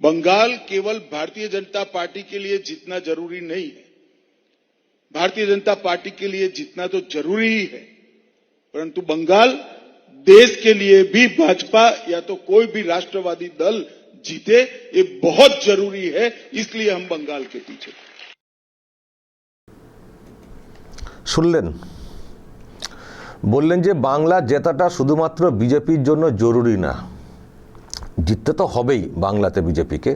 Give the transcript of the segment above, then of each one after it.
बंगाल केवल भारतीय जनता पार्टी के लिए जीतना जरूरी नहीं है भारतीय जनता पार्टी के लिए जीतना तो जरूरी ही है परंतु बंगाल देश के लिए भी भाजपा या तो कोई भी राष्ट्रवादी दल जीते ये बहुत जरूरी है इसलिए हम बंगाल के पीछे हैं। শুনলেন বললেন যে বাংলা জেতাটা শুধুমাত্র বিজেপির জন্য জরুরি না জিততে তো হবেই বাংলাতে বিজেপিকে।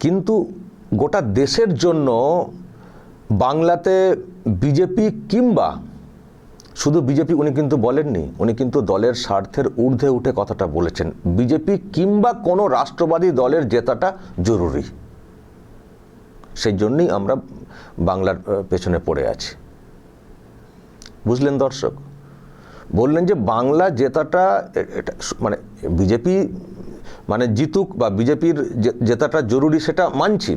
কিন্তু গোটা দেশের জন্য বাংলাতে বিজেপি কিংবা শুধু বিজেপি উনি কিন্তু বলেননি, উনি কিন্তু দলের স্বার্থের ঊর্ধ্বে উঠে কথাটা বলেছেন। বিজেপি কিংবা কোনো রাষ্ট্রবাদী দলের জেতাটা জরুরি। সেই জন্যই আমরা বাংলার পেছনে পড়ে আছি। বুঝলেন দর্শক? বললেন যে বাংলা জেতাটা মানে বিজেপি মানে জিতুক বা বিজেপির জেতাটা জরুরি সেটা মানছি,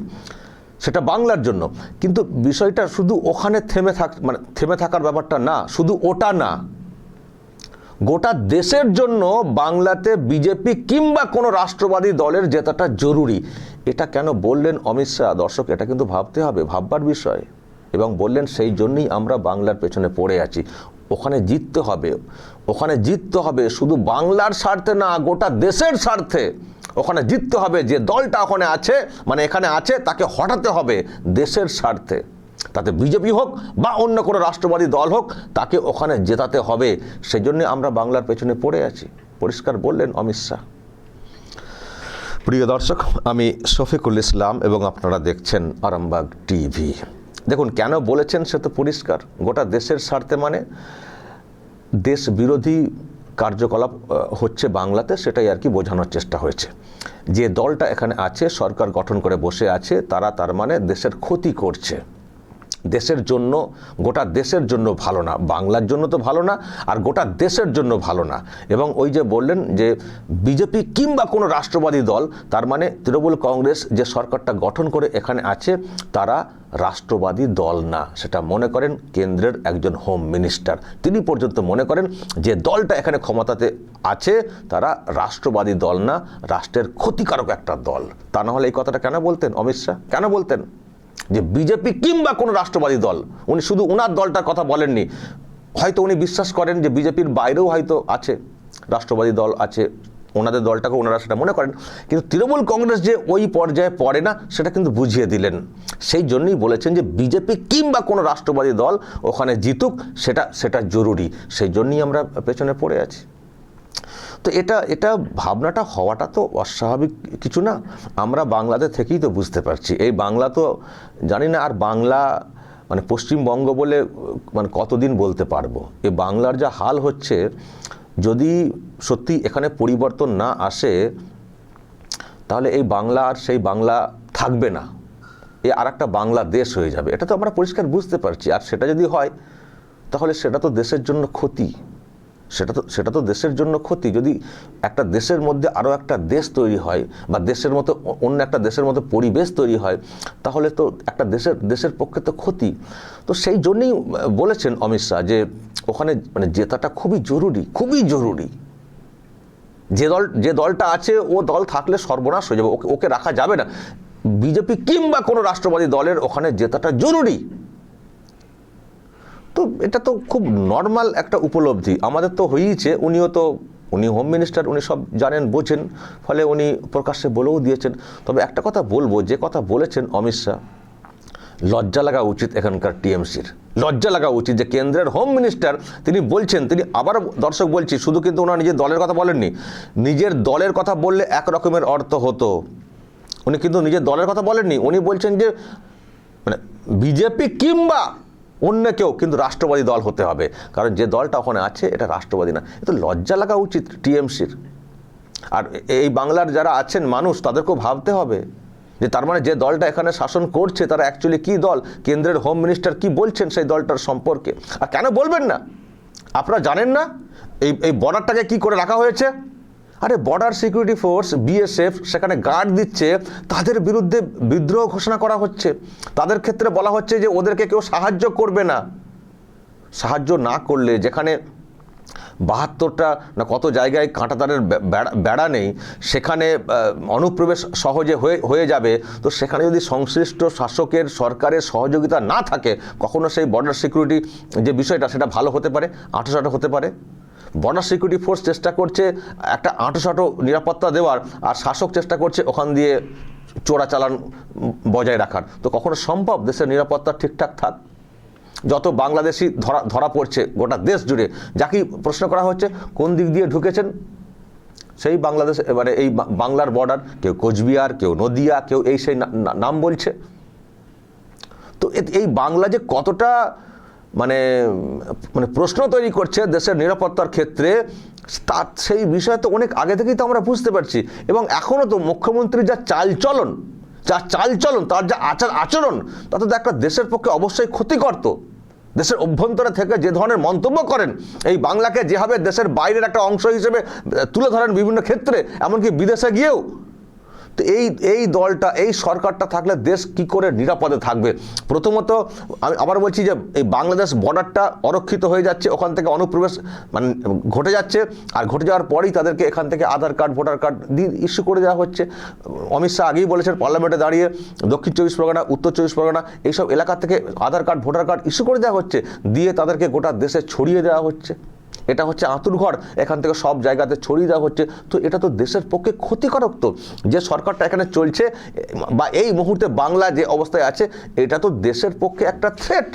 সেটা বাংলার জন্য। কিন্তু বিষয়টা শুধু ওখানে থেমে থাক মানে থেমে থাকার ব্যাপারটা না, শুধু ওটা না। গোটা দেশের জন্য বাংলাতে বিজেপি কিংবা কোনো রাষ্ট্রবাদী দলের জেতাটা জরুরি। এটা কেন বললেন অমিত শাহ? দর্শক, এটা কিন্তু ভাবতে হবে, ভাববার বিষয়। এবং বললেন, সেই জন্যই আমরা বাংলার পেছনে পড়ে আছি। ওখানে জিততে হবে। ওখানে জিততে হবে শুধু বাংলার স্বার্থে না, গোটা দেশের স্বার্থে। ওখানে জিততে হবে যে দলটা ওখানে আছে মানে এখানে আছে, তাকে হটাতে হবে দেশের স্বার্থে। তাতে বিজেপি হোক বা অন্য কোনো রাষ্ট্রবাদী দল হোক, তাকে ওখানে জেতাতে হবে। সেই জন্য আমরা বাংলার পেছনে পড়ে আছি। পরিষ্কার বললেন অমিত শাহ। প্রিয় দর্শক, আমি শফিকুল ইসলাম এবং আপনারা দেখছেন আরামবাগ টিভি। দেখুন, কেন বলেছেন সে তো পরিষ্কার। গোটা দেশের স্বার্থে মানে দেশ বিরোধী কার্যকলাপ হচ্ছে বাংলাতে, সেটাই আর কি বোঝানোর চেষ্টা হয়েছে। যে দলটা এখানে আছে, সরকার গঠন করে বসে আছে, তারা তার মানে দেশের ক্ষতি করছে। দেশের জন্য, গোটা দেশের জন্য ভালো না, বাংলার জন্য তো ভালো না, আর গোটা দেশের জন্য ভালো না। এবং ওই যে বললেন যে বিজেপি কিংবা কোনো রাষ্ট্রবাদী দল, তার মানে তৃণমূল কংগ্রেস যে সরকারটা গঠন করে এখানে আছে, তারা রাষ্ট্রবাদী দল না। সেটা মনে করেন কেন্দ্রের একজন হোম মিনিস্টার। তিনি পর্যন্ত মনে করেন যে দলটা এখানে ক্ষমতাতে আছে, তারা রাষ্ট্রবাদী দল না, রাষ্ট্রের ক্ষতিকারক একটা দল। তা না হলে এই কথাটা কেন বলতেন, অমিত শাহ? কেন বলতেন? যে বিজেপি কিংবা কোনো রাষ্ট্রবাদী দল, উনি শুধু ওনার দলটার কথা বলেননি, হয়তো উনি বিশ্বাস করেন যে বিজেপির বাইরেও হয়তো আছে রাষ্ট্রবাদী দল আছে ওনাদের দলটাকে ওনারা সেটা মনে করেন, কিন্তু তৃণমূল কংগ্রেস যে ওই পর্যায়ে পড়ে না, সেটা কিন্তু বুঝিয়ে দিলেন। সেই জন্যই বলেছেন যে বিজেপি কিংবা কোনো রাষ্ট্রবাদী দল ওখানে জিতুক, সেটা সেটা জরুরি। সেই জন্যই আমরা পেছনে পড়ে আছি। তো এটা এটা ভাবনাটা হওয়াটা তো অস্বাভাবিক কিছু না। আমরা বাংলাতে থেকেই তো বুঝতে পারছি। এই বাংলা তো জানি না আর বাংলা মানে পশ্চিমবঙ্গ বলে মানে কতদিন বলতে পারব? এই বাংলার যা হাল হচ্ছে, যদি সত্যি এখানে পরিবর্তন না আসে, তাহলে এই বাংলা আর সেই বাংলা থাকবে না। এ আর একটা বাংলাদেশ হয়ে যাবে। এটা তো আমরা পরিষ্কার বুঝতে পারছি। আর সেটা যদি হয়, তাহলে সেটা তো দেশের জন্য ক্ষতি। সেটা তো সেটা তো দেশের জন্য ক্ষতি। যদি একটা দেশের মধ্যে আরও একটা দেশ তৈরি হয় বা দেশের মতো অন্য একটা দেশের মতো পরিবেশ তৈরি হয়, তাহলে তো একটা দেশের দেশের পক্ষে তো ক্ষতি। তো সেই জন্যই বলেছেন অমিত শাহ যে ওখানে মানে জেতাটা খুবই জরুরি খুবই জরুরি। যে দল, যে দলটা আছে, ও দল থাকলে সর্বনাশ হয়ে যাবে, ওকে ওকে রাখা যাবে না। বিজেপি কিংবা কোনো রাষ্ট্রবাদী দলের ওখানে জেতাটা জরুরি। তো এটা তো খুব নর্মাল একটা উপলব্ধি। আমাদের তো হয়েইছে উনিও তো, উনি হোম মিনিস্টার উনি সব জানেন, বোঝেন, ফলে উনি প্রকাশ্যে বলেও দিয়েছেন। তবে একটা কথা বলব, যে কথা বলেছেন অমিত শাহ, লজ্জা লাগা উচিত এখানকার টিএমসির। লজ্জা লাগা উচিত যে কেন্দ্রের হোম মিনিস্টার তিনি বলছেন, তিনি আবার দর্শক বলছি, শুধু কিন্তু ওনার নিজের দলের কথা বলেননি, নিজের দলের কথা বললে এক রকমের অর্থ হতো। উনি কিন্তু নিজের দলের কথা বলেননি, উনি বলছেন যে মানে বিজেপি কিংবা অন্য কেউ কিন্তু রাষ্ট্রবাদী দল হতে হবে। কারণ যে দলটা ওখানে আছে, এটা রাষ্ট্রবাদী না। এ তো লজ্জা লাগা উচিত টিএমসির। আর এই বাংলার যারা আছেন মানুষ, তাদেরকেও ভাবতে হবে যে তার মানে যে দলটা এখানে শাসন করছে, তারা অ্যাকচুয়ালি কি দল? কেন্দ্রের হোম মিনিস্টার কি বলছেন সেই দলটার সম্পর্কে? আর কেন বলবেন না? আপনারা জানেন না? এই এই বর্ডারটাকে কি করে রাখা হয়েছে? আরে বর্ডার সিকিউরিটি ফোর্স বিএসএফ সেখানে গার্ড দিচ্ছে, তাদের বিরুদ্ধে বিদ্রোহ ঘোষণা করা হচ্ছে। তাদের ক্ষেত্রে বলা হচ্ছে যে ওদেরকে কেউ সাহায্য করবে না। সাহায্য না করলে যেখানে বাহাত্তরটা না কত জায়গায় কাঁটাতারের বেড়া নেই, সেখানে অনুপ্রবেশ সহজে হয়ে হয়ে যাবে। তো সেখানে যদি সংশ্লিষ্ট শাসকের, সরকারের সহযোগিতা না থাকে, কখনো সেই বর্ডার সিকিউরিটি যে বিষয়টা, সেটা ভালো হতে পারে? আঁটোসাঁটো হতে পারে? বর্ডার সিকিউরিটি ফোর্স চেষ্টা করছে একটা আঁটোসাঁটো নিরাপত্তা দেওয়ার, আর শাসক চেষ্টা করছে ওখান দিয়ে চোরাচালান বজায় রাখার। তো কখনো সম্ভব দেশের নিরাপত্তা ঠিকঠাক থাক? যত বাংলাদেশি ধরা ধরা পড়ছে গোটা দেশ জুড়ে যাকেই প্রশ্ন করা হচ্ছে? কোন দিক দিয়ে ঢুকেছেন? সেই বাংলাদেশ এবারে এই বাংলার বর্ডার, কেউ কোচবিহার, কেউ নদিয়া, কেউ এই সেই নাম বলছে। তো এই বাংলা যে কতটা মানে মানে প্রশ্ন তৈরি করছে দেশের নিরাপত্তার ক্ষেত্রে। তার সেই বিষয়ে তো অনেক আগে থেকেই তো আমরা বুঝতে পারছি। এবং এখনও তো মুখ্যমন্ত্রীর যা চালচলন যা চালচলন, তার যা আচার আচরণ তাতে তো একটা দেশের পক্ষে অবশ্যই ক্ষতিকর তো। দেশের অভ্যন্তরে থেকে যে ধরনের মন্তব্য করেন, এই বাংলাকে যেভাবে দেশের বাইরের একটা অংশ হিসেবে তুলে ধরেন বিভিন্ন ক্ষেত্রে, এমনকি বিদেশে গিয়েও তো এই এই দলটা, এই সরকারটা থাকলে দেশ কি করে নিরাপদে থাকবে? প্রথমত, আমি আবার বলছি যে এই বাংলাদেশ বর্ডারটা অরক্ষিত হয়ে যাচ্ছে, ওখান থেকে অনুপ্রবেশ মানে ঘটে যাচ্ছে, আর ঘটে যাওয়ার পরেই তাদেরকে এখান থেকে আধার কার্ড, ভোটার কার্ড দিয়ে ইস্যু করে দেওয়া হচ্ছে। অমিত শাহ আগেই বলেছেন পার্লামেন্টে দাঁড়িয়ে দক্ষিণ চব্বিশ পরগনা, উত্তর চব্বিশ পরগনা, এইসব এলাকা থেকে Aadhaar card, voter card issue করে দেওয়া হচ্ছে, দিয়ে তাদেরকে গোটা দেশে ছড়িয়ে দেওয়া হচ্ছে। এটা হচ্ছে আঁতুর ঘর, এখান থেকে সব জায়গাতে ছড়িয়ে দেওয়া হচ্ছে। তো এটা তো দেশের পক্ষে ক্ষতিকারক তো। যে সরকারটা এখানে চলছে, বা এই মুহূর্তে বাংলা যে অবস্থায় আছে, এটা তো দেশের পক্ষে একটা থ্রেট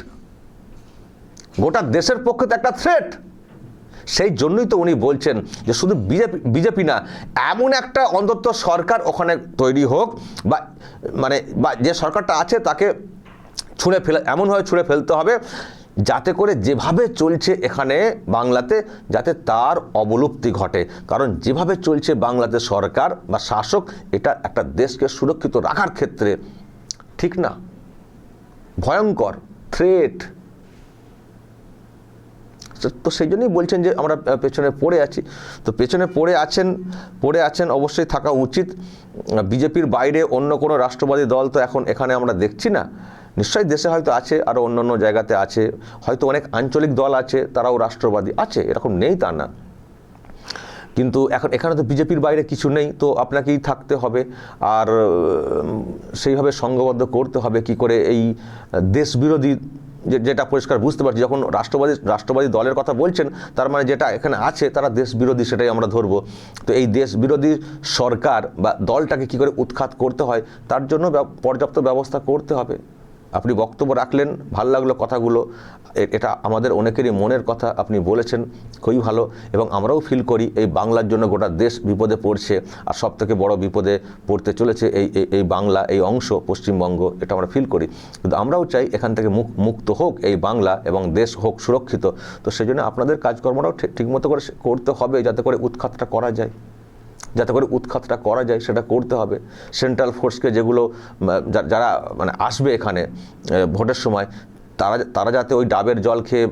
গোটা দেশের পক্ষে তো একটা থ্রেট সেই জন্যই তো উনি বলছেন যে শুধু বিজেপি বিজেপি না, এমন একটা অন্তত সরকার ওখানে তৈরি হোক, বা মানে বা যে সরকারটা আছে তাকে ছুঁড়ে ফেলে, এমনভাবে ছুঁড়ে ফেলতে হবে। যাতে করে যেভাবে চলছে এখানে বাংলাতে, যাতে তার অবলুপ্তি ঘটে। কারণ যেভাবে চলছে বাংলাতে সরকার বা শাসক, এটা একটা দেশকে সুরক্ষিত রাখার ক্ষেত্রে ঠিক না? ভয়ঙ্কর থ্রেট তো সেই জন্যই বলছেন যে আমরা পেছনে পড়ে আছি। তো পেছনে পড়ে আছেন পড়ে আছেন অবশ্যই থাকা উচিত। বিজেপির বাইরে অন্য কোনো রাষ্ট্রবাদী দল তো এখন এখানে আমরা দেখছি না। নিশ্চয়ই দেশে হয়তো আছে আরও অন্য অন্য জায়গাতে আছে, হয়তো অনেক আঞ্চলিক দল আছে, তারাও রাষ্ট্রবাদী, আছে, এরকম নেই তা না। কিন্তু এখন এখানে তো বিজেপির বাইরে কিছু নেই, তো আপনাকেই থাকতে হবে, আর সেইভাবে সংঘবদ্ধ করতে হবে, কি করে এই দেশবিরোধী যেটা পরিষ্কার বুঝতে পারছি, যখন রাষ্ট্রবাদী রাষ্ট্রবাদী দলের কথা বলছেন, তার মানে যেটা এখানে আছে, তারা দেশ বিরোধী সেটাই আমরা ধরবো। তো এই দেশ বিরোধী সরকার বা দলটাকে কি করে উৎখাত করতে হয়, তার জন্য পর্যাপ্ত ব্যবস্থা করতে হবে। আপনি বক্তব্য রাখলেন, ভালো লাগল কথাগুলো। এটা আমাদের অনেকেরই মনের কথা আপনি বলেছেন, খুবই ভালো। এবং আমরাও ফিল করি এই বাংলার জন্য গোটা দেশ বিপদে পড়ছে আর সব থেকে বড় বিপদে পড়তে চলেছে এই, এই- বাংলা, এই অংশ পশ্চিমবঙ্গ, এটা আমরা ফিল করি। কিন্তু আমরাও চাই এখান থেকে মুখ, মুক্ত হোক এই বাংলা এবং দেশ হোক সুরক্ষিত। তো সেই জন্য আপনাদের কাজকর্মটাও ঠিক ঠিকমতো করে করতে হবে যাতে করে উৎখাতটা করা যায়। যাতে করে উৎখাতটা করা যায়, সেটা করতে হবে। সেন্ট্রাল ফোর্সকে যেগুলো যারা মানে আসবে এখানে ভোটের সময়, তারা তারা যাতে ওই ডাবের জল খেয়ে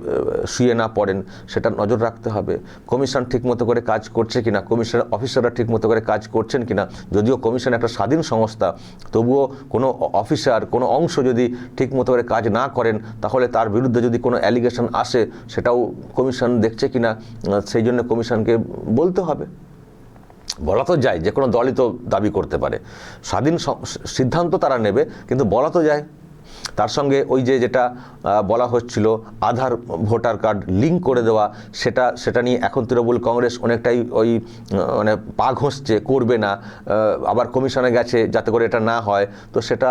শুয়ে না পড়েন, সেটা নজর রাখতে হবে। কমিশন ঠিকমতো করে কাজ করছে কিনা কমিশনের অফিসাররা ঠিকমতো করে কাজ করছেন কিনা, যদিও কমিশন একটা স্বাধীন সংস্থা, তবুও কোনো অফিসার কোনো অংশ যদি ঠিকমতো করে কাজ না করেন, তাহলে তার বিরুদ্ধে যদি কোনো অ্যালিগেশন আসে, সেটাও কমিশন দেখছে কিনা সেই জন্য কমিশনকে বলতে হবে। বলা তো যায়, যে কোনো দলই তো দাবি করতে পারে। স্বাধীন সিদ্ধান্ত তারা নেবে, কিন্তু বলা তো যায় তার সঙ্গে ওই যে যেটা বলা হচ্ছিল আধার, ভোটার কার্ড লিঙ্ক করে দেওয়া, সেটা সেটা নিয়ে এখন তৃণমূল কংগ্রেস অনেকটাই ওই মানে পা ঘষছে, করবে না আবার কমিশনে গেছে যাতে করে এটা না হয়। তো সেটা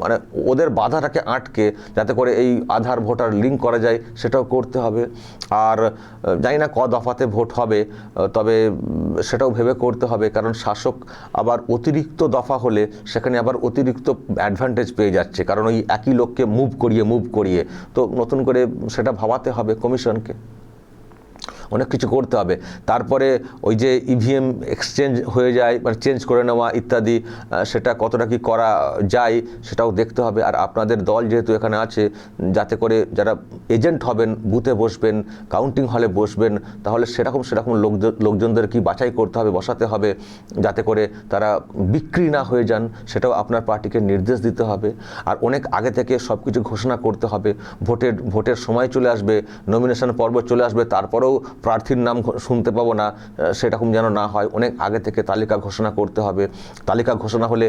মানে ওদের বাধাটাকে আটকে যাতে করে এই আধার, ভোটার লিঙ্ক করা যায়, সেটাও করতে হবে। আর জানি না ক দফাতে ভোট হবে তবে সেটাও ভেবে করতে হবে, কারণ শাসক আবার অতিরিক্ত দফা হলে সেখানে আবার অতিরিক্ত অ্যাডভান্টেজ পেয়ে যাচ্ছে। কারণ ওই একই লোককে মুভ করিয়ে মুভ করিয়ে। তো নতুন করে সেটা ভাবাতে হবে কমিশনকে। অনেক কিছু করতে হবে। তারপরে ওই যে ইভিএম এক্সচেঞ্জ হয়ে যায় মানে চেঞ্জ করে নেওয়া ইত্যাদি সেটা কতটা কি করা যায় সেটাও দেখতে হবে। আর আপনাদের দল যেহেতু এখানে আছে, যাতে করে যারা এজেন্ট হবেন বুথে বসবেন কাউন্টিং হলে বসবেন, তাহলে সেরকম সেরকম লোকজন লোকজনদের কি বাছাই করতে হবে, বসাতে হবে, যাতে করে তারা বিক্রি না হয়ে যান, সেটাও আপনার পার্টিকে নির্দেশ দিতে হবে। আর অনেক আগে থেকে সব কিছু ঘোষণা করতে হবে। ভোটের ভোটের সময় চলে আসবে নমিনেশন পর্ব চলে আসবে, তারপরেও প্রার্থীর নাম শুনতে পাবো না সেরকম যেন না হয়। অনেক আগে থেকে তালিকা ঘোষণা করতে হবে। তালিকা ঘোষণা হলে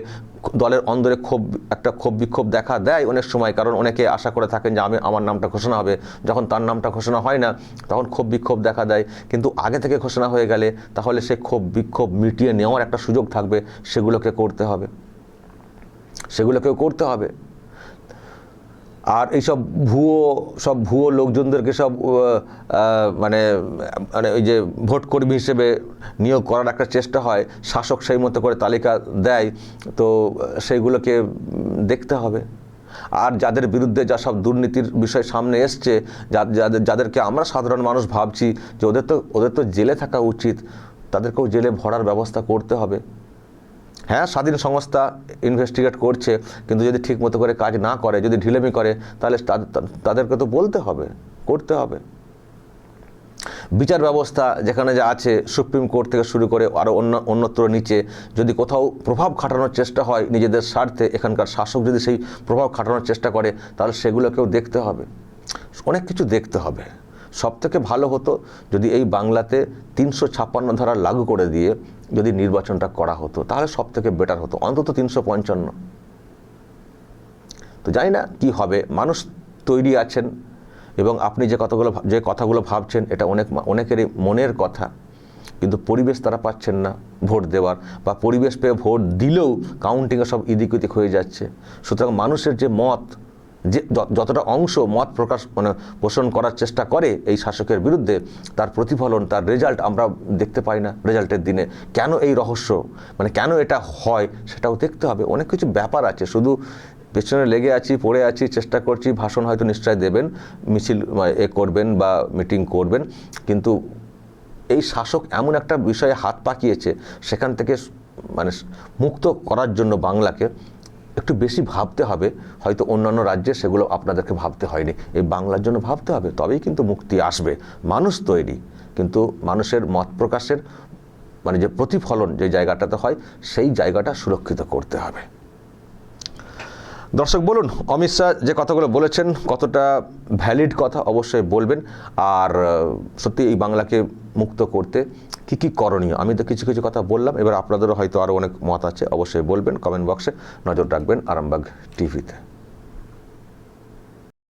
দলের অন্দরে ক্ষোভ, একটা ক্ষোভ বিক্ষোভ দেখা দেয় অনেক সময়। কারণ অনেকে আশা করে থাকেন যে আমি, আমার নামটা ঘোষণা হবে। যখন তার নামটা ঘোষণা হয় না, তখন ক্ষোভ বিক্ষোভ দেখা দেয়। কিন্তু আগে থেকে ঘোষণা হয়ে গেলে তাহলে সে ক্ষোভ বিক্ষোভ মিটিয়ে নেওয়ার একটা সুযোগ থাকবে। সেগুলোকে করতে হবে। সেগুলোকেও করতে হবে। আর এইসব ভুয়ো, সব ভুয়ো লোকজনদেরকে সব মানে মানে ওই যে ভোট কর্মী হিসেবে নিয়োগ করার একটা চেষ্টা হয়, শাসক সেই মতো করে তালিকা দেয়, তো সেইগুলোকে দেখতে হবে। আর যাদের বিরুদ্ধে যা সব দুর্নীতির বিষয় সামনে এসছে যাদের, যাদেরকে আমরা সাধারণ মানুষ ভাবছি যে ওদের তো ওদের তো জেলে থাকা উচিত, তাদেরকেও জেলে ভরার ব্যবস্থা করতে হবে। হ্যাঁ স্বাধীন সংস্থা ইনভেস্টিগেট করছে, কিন্তু যদি ঠিক মতো করে কাজ না করে, যদি ঢিলেমি করে, তাহলে তাদেরকে তো বলতে হবে, করতে হবে। বিচার ব্যবস্থা যেখানে যা আছে, সুপ্রিম কোর্ট থেকে শুরু করে আরও অন্য, অন্যত্র নিচে, যদি কোথাও প্রভাব খাটানোর চেষ্টা হয় নিজেদের স্বার্থে, এখানকার শাসক যদি সেই প্রভাব খাটানোর চেষ্টা করে, তাহলে সেগুলোকেও দেখতে হবে। অনেক কিছু দেখতে হবে। সব থেকে ভালো হতো যদি এই বাংলাতে তিনশো ছাপ্পান্ন ধারা লাগু করে দিয়ে যদি নির্বাচনটা করা হতো, তাহলে সব থেকে বেটার হতো। অন্তত তিনশো পঞ্চান্ন। তো জানি না কি হবে। মানুষ তৈরি আছেন এবং আপনি যে কথাগুলো যে কথাগুলো ভাবছেন, এটা অনেক অনেকেরই মনের কথা। কিন্তু পরিবেশ তারা পাচ্ছেন না ভোট দেওয়ার, বা পরিবেশ পেয়ে ভোট দিলেও কাউন্টিংয়ে সব ইদিক হয়ে যাচ্ছে। সুতরাং মানুষের যে মত যে যতটা অংশ মত প্রকাশ মানে পোষণ করার চেষ্টা করে এই শাসকের বিরুদ্ধে, তার প্রতিফলন, তার রেজাল্ট আমরা দেখতে পাই না রেজাল্টের দিনে। কেন এই রহস্য? মানে কেন এটা হয় সেটাও দেখতে হবে। অনেক কিছু ব্যাপার আছে। শুধু পেছনে লেগে আছি, পড়ে আছি, চেষ্টা করছি, ভাষণ হয়তো নিশ্চয় দেবেন, মিছিল এ করবেন বা মিটিং করবেন। কিন্তু এই শাসক এমন একটা বিষয়ে হাত পাকিয়েছে, সেখান থেকে মানে মুক্ত করার জন্য বাংলাকে একটু বেশি ভাবতে হবে, হয়তো অন্যান্য রাজ্যে সেগুলো আপনাদেরকে ভাবতে হয়নি। এই বাংলার জন্য ভাবতে হবে, তবেই কিন্তু মুক্তি আসবে। মানুষ তৈরি, কিন্তু মানুষের মত প্রকাশের মানে যে প্রতিফলন যে জায়গাটাতে হয়, সেই জায়গাটা সুরক্ষিত করতে হবে। দর্শক বলুন, অমিত শাহ যে কথাগুলো বলেছেন, কতটা ভ্যালিড কথা অবশ্যই বলবেন। আর, সত্যি এই বাংলাকে মুক্ত করতে কি কি করণীয়? আমি তো কিছু কিছু কথা বললাম, এবার আপনাদেরও হয়তো আরও অনেক মত আছে, অবশ্যই বলবেন কমেন্ট বক্সে নজর রাখবেন আরামবাগ টিভিতে